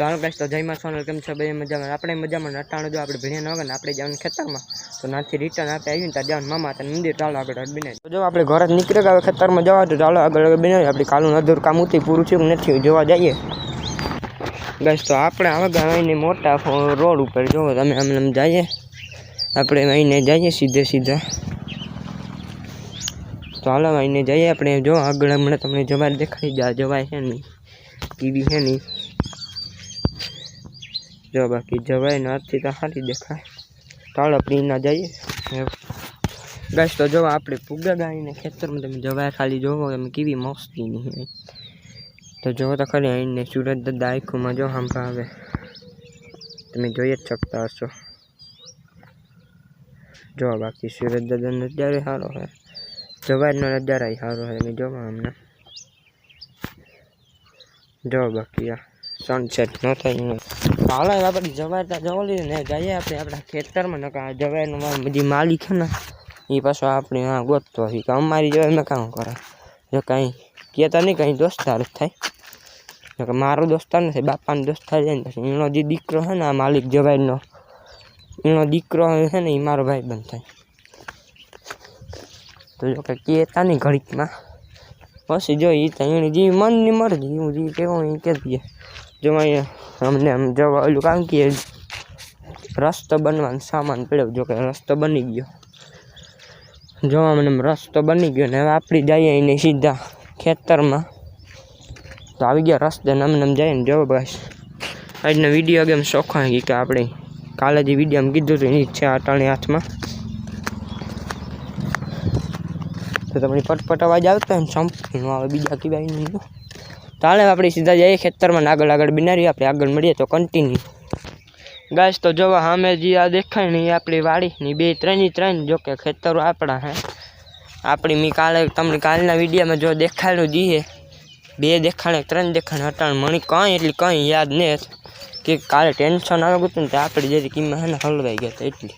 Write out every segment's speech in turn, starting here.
તો હાલ ગાઈસ તો જયમાં સોનલ કેમ છે? ભાઈ મજામાં? આપણે મજામાં અટાણું જો આપણે ભણ્યા ન હોય ને, આપણે જવાનું ખેતરમાં. તો નાથી રિટર્ન આપણે આવીને ત્યાં જવાનું. મામા તને મંદિર, ચાલો આગળ તો જો આપણે ઘર જ નીકળે હવે ખેતરમાં જવા તો ચાલો આગળ આગળ આપણે કાલનું અધૂર કામ ઉતી પૂરું થયું નથી જોવા જઈએ. બસ તો આપણે હવે આવીને મોટા રોડ ઉપર જોવો તમે આમ જઈએ. આપણે અહીંને જઈએ સીધે સીધા. હાલો અહીંને જઈએ, આપણે જો આગળ હમણાં તમને જવાય દેખાડી જા જવાય છે નહીં. ટીવી છે નહીં. જો બાકી જવાય ને તો સારી દેખાય. ચાલો આપણે ના જઈએ. બસ તો જોવા આપણે પૂગા ગાઈને ખેતરમાં તમે જવાય ખાલી જોવો, એમ કેવી મસ્તી નહીં તો જોવો તો ખરી, અહીંને સુરત દાદા આખુંમાં જો સાંભા આવે તમે જોઈ જ શકતા હશો. જો બાકી સુરત દાદા નજારો સારો છે જવારનો નજારા સારો છે તમે જોવા અમને જો બાકી આ સનસેટ ન થાય હાલો આપણે જવાય ત્યાં જવાલી ને જઈએ આપણે, આપણા ખેતરમાં નકા આ જવાયનું બધી માલિક છે ને, એ પાછો આપણે હા ગોતતો હોય કે અમારી જવાય મેં કામ કરે? જો કાંઈ કહેતા નહીં કાંઈ દોસ્તાર જ થાય. કે મારો દોસ્તાર નથી, બાપાનો દોસ્તાર જાય ને, પછી એનો જે દીકરો છે ને, આ માલિક જવાયનો, એનો દીકરો છે ને, એ મારો ભાઈ બંધ થાય. તો જો કે કહેતા નહીં ઘડીકમાં. પછી જો એ તો એની જે મનની મરજી, હું જે કહેવું એ કહી દઈએ જો અહીંયા અમને આમ જવા ઓલું કામ કે રસ્તો બનવાનો સામાન પડ્યો, જો કે રસ્તો બની ગયો. જોવા મને રસ્તો બની ગયો ને હવે આપણી જઈએ એને સીધા ખેતરમાં. તો આવી ગયા રસ્તે ને અમને આમ જઈએ ને જવો બસ. આજનો વીડિયો ગેમ શોખા કે આપણે કાલે જે વીડિયો કીધું હતું એની છે અટાણી હાથમાં. તો તમને પટપટ અવાજ આવતો હોય ને આવે, બીજા કહેવાય નહીં ચાલે આપણે સીધા જઈએ ખેતરમાં ને આગળ આગળ બનાવીએ આપણે આગળ મળીએ તો કન્ટિન્યુ ગાઈસ તો જોવા, સામે જે આ દેખાય ને એ આપણી વાડી ની બે ત્રણ ઈ ત્રણ, જો કે ખેતરો આપણા હે. આપણી મેં કાલે, તમને કાલના વિડીયોમાં જો દેખાડ્યું જઈએ બે દેખાણે, ત્રણ દેખાણે હટાણ મણી કંઈ એટલી કંઈ યાદ નહીં કે કાલે ટેન્શન આવે ગયું ને તે આપણે જે કિંમત હે ને હલવાઈ ગયા હતા એટલી.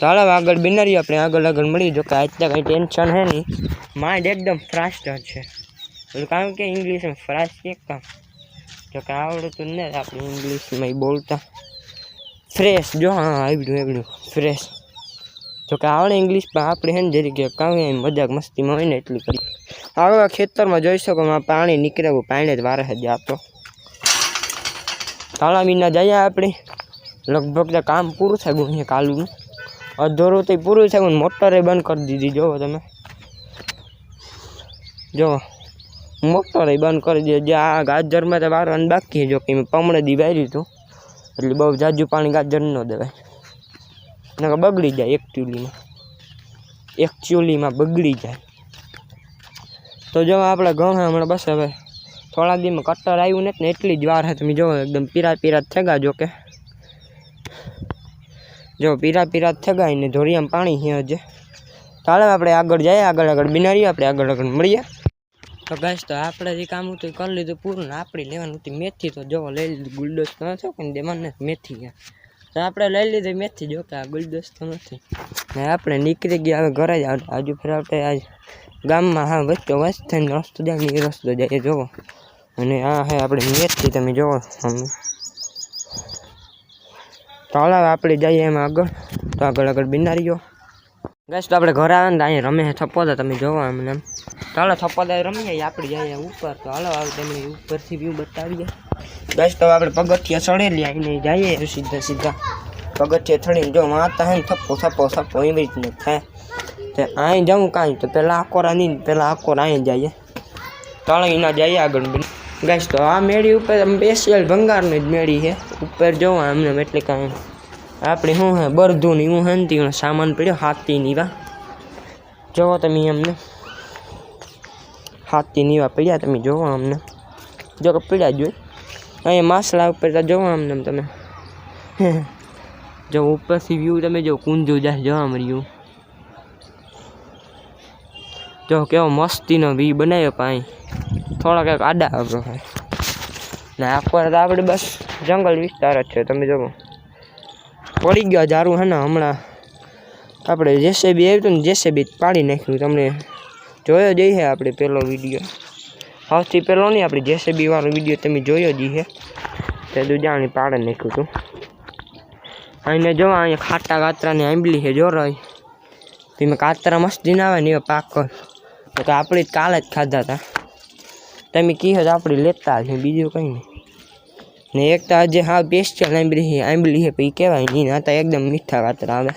ચાલો હવે આગળ બિનારી આપણે આગળ આગળ મળી જો કે આજના કંઈ ટેન્શન હે નહીં. માઇન્ડ એકદમ ફ્રાસ્ટ જ છે. એટલે કારણ કે ઇંગ્લિશમાં ફ્રાસ્ટ કે કામ. જો કે આવડતું ને આપણે ઇંગ્લિશમાં બોલતા. ફ્રેશ જો હા આવડ્યું આવડ્યું ફ્રેશ જો કે આવડે ઇંગ્લિશમાં આપણે હે ને જરી કે કાંઈ મજાક મસ્તીમાં હોય ને એટલી કરી હવે ખેતરમાં જોઈ શકો માં પાણી નીકળે પાણી જ વારે જ આપતો તાળા વિના જઈએ આપણે. લગભગ તો કામ પૂરું થઈ ગયું છે કાલુનું. અધૂરું તો પૂરું થઈ ગયું, મોટરે બંધ કરી દીધી, જોવો તમે. મોટરે બંધ કરી દીધી જે આ ગાજરમાં તો વારવાનું બાકી જો કે પમણે દી વાર્યું હતું એટલે બહુ જાજુ પાણી ગાજર ન દેવાય. નકર બગડી જાય એક ચૂલીમાં. એક ચૂલીમાં બગડી જાય. તો જો આપણે ઘઉં હમણાં બસ હવે થોડા દીમાં કટર આવ્યું નથી ને એટલી જ વાર છે તમે જો એકદમ પીરા પીરા થેગા જો કે. જો પીરા પીરા થેગાય ગયા ને ધોરિયામાં પાણી છે હજે. ચાલો આપણે આગળ જઈએ, આગળ આગળ બિનારીએ આપણે આગળ આગળ મળીએ. તો ગાઈસ તો આપણે જે કામ હતું એ કરી લીધું પૂરું ને આપણે લેવાનું હતી મેથી. તો જો લઈ લીધું ગુલદોસ્ત ન થયો કે દેવાને મેથી ગયા તો આપણે લઈ લીધી મેથી જો કે આ ગુલદોસ્ત તો નથી. ને આપણે નીકળી ગયા, હવે ઘરે જ આવતા હજુ ફેર આપણે આજ ગામમાં હા વચ્ચે વચ થઈને રસ્તો જાય ને એ રસ્તો જઈએ જોવો. અને આ હે આપણે મેથી, તમે જોવો. અમે તો હાલ હવે આપણે જઈએ એમાં આગળ. તો આગળ આગળ બિનારીઓ. ગેસ તો આપણે ઘરે આવે ને તો અહીંયા રમે છે, થપ્પો તમે જોવો અમને એમ. ચાલો થપ્પો દે રમીએ ઈ આપણે જઈએ ઉપર. તો હાલો આવે તમને ઉપરથી વ્યૂ બતાવીએ. ગેસ તો આપણે પગથિયા ચડેલી આવીને જઈએ સીધા સીધા. પગથિયા ચડીને જો માતા હે ને થપ્પો થપ્પો થપ્પો, એવી રીતને થાય. તે અહીં જવું કાંઈ. તો પહેલાં આકોરા નહીં પહેલાં આકોરા અહીં જઈએ. ચાલો એના જઈએ આગળ ગેસ તો આ મેળી ઉપર સ્પેશિયલ ભંગારની જ મેળી છે. ઉપર જોવા અમને એટલે કાંઈ આપણે શું હે, બરધું ને એવું હે ને તેનો સામાન પડ્યો હાથી નીવા જોવો તમે અમને. હાથી નીવા પડ્યા તમે જોવો અમને. જો કે પડ્યા જોઈ અહીંયા માસલા ઉપર જોવો અમને તમે. જો ઉપરથી વ્યૂ તમે જો, કુંજું જાય જોવા મળ્યું. જો કેવો મસ્તીનો વી બનાવ્યો પાણી થોડા કંઈક આડા હોય. ને આખો તો આપણે બસ જંગલ વિસ્તાર જ છે, તમે જોવો. પડી ગયા જારું હે ને હમણાં. આપણે જેસીબી આવ્યું હતું ને જેસેબી પાડી નાખ્યું તમને. જોયો જ છે આપણે પહેલો વીડિયો. સૌથી પહેલો નહીં, આપણે જેસેબી વાળો વીડિયો તમે જોયો જ છે તે દુજાણી પાડે નાખ્યું હતું અહીંને જો અહીંયા ખાટા કાતરાની આંબલી છે, જો રહી. તમે કાતરા મસ્તી ના આવે ને એ પાક. કર તો કે આપણે જ કાલે જ ખાધા હતા તમે કીધો તો આપણે લેતા છે બીજું કંઈ નહીં. ને એક તો આજે હા પેસ્ટલ આંબલી છે આંબલી છે પછી કહેવાય નહીં, આ તો એકદમ મીઠા કાતરા આવે.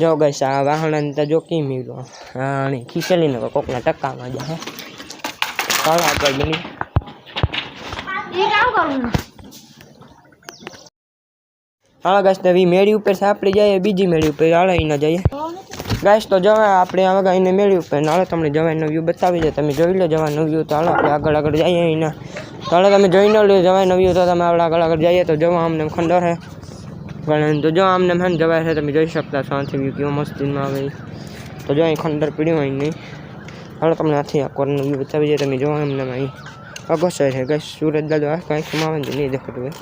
જો ગઈશ આ વાહણાને તો જો કેમ મિલો. હા અને ખીચેલીને તો કોકના ટક્કામાં જાય ચાલો આગળ બની. એ કામ કરવું હાલો ગાઈસ, તો વી મેળી ઉપર છે આપણે જઈએ, બીજી મેળી ઉપર હાલો ના જઈએ. ગાઈસ, તો જવા આપણે હવે ગાઈને મેળી ઉપર. ને હાલો તમને જવાઈનો વ્યૂ બતાવી દે. તમે જોઈ લો જવાનો વ્યૂ તો. હાલો, આપણે આગળ આગળ જઈએ એના તો હાલો, તમે જોઈ ન લો જવાઈનો વ્યૂ તો. તમે આપણે આગળ આગળ જઈએ તો જવા અમને ખંડર છે ગણ તો જો આમને હે જવાય છે, તમે જોઈ શકતા છો. વ્યૂ કેવો મસ્તીમાં આવે તો જો અહીં ખંડર પીડ્યું હોય નહીં હાલો તમને આથી આ કોર્નર વ્યૂ બતાવી જાય તમે જોવા એમને અહીં અગોસર છે. ગાઈસ, સુરત દાદો આ કાંઈક કમાવે ને નહીં દેખાતું હોય.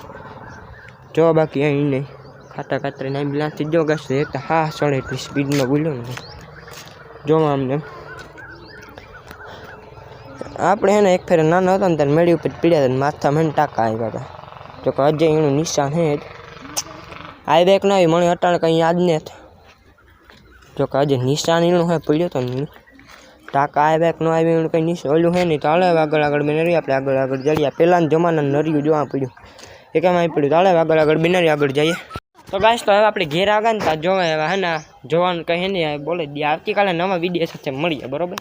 જો બાકી અહીં નહીં ખાતા ખાતરીને એમ્બ્યુલન્સથી જો ગસ હા સળે એટલી સ્પીડમાં બોલ્યો ને. જો આમને. આપણે એને એક ફેરે નાનો હતો ને ત્યારે મેળી ઉપર પીડ્યા હતા માથા મને ટાંકા આવ્યા હતા જો કે અજય એનું નિશાન હે જ. આવી બેક ના, મને અટાણે કંઈ યાદ ને જો કે આજે નિશાન એનું હે, પીડ્યો તો. ટાંકા આવી બેક ન આવી એનું કંઈ નિશ ઓલું હે નહીં. તો હાલે આગળ આગળ બનાવી આપણે આગળ આગળ જઈએ. પહેલાંના જમાના નરિયું જોવા પડ્યું એ કેમ આવી પડ્યું? તાળે આગળ આગળ બનાવી આગળ જઈએ. તો ગાઈસ, તો હવે આપણે ઘેર આગળ ને ત્યાં જોવા હવે હે ને જોવાનું કહે નહીં. બોલે, દે આવતીકાલે નવા વીડિયો સાથે મળીએ, બરોબર?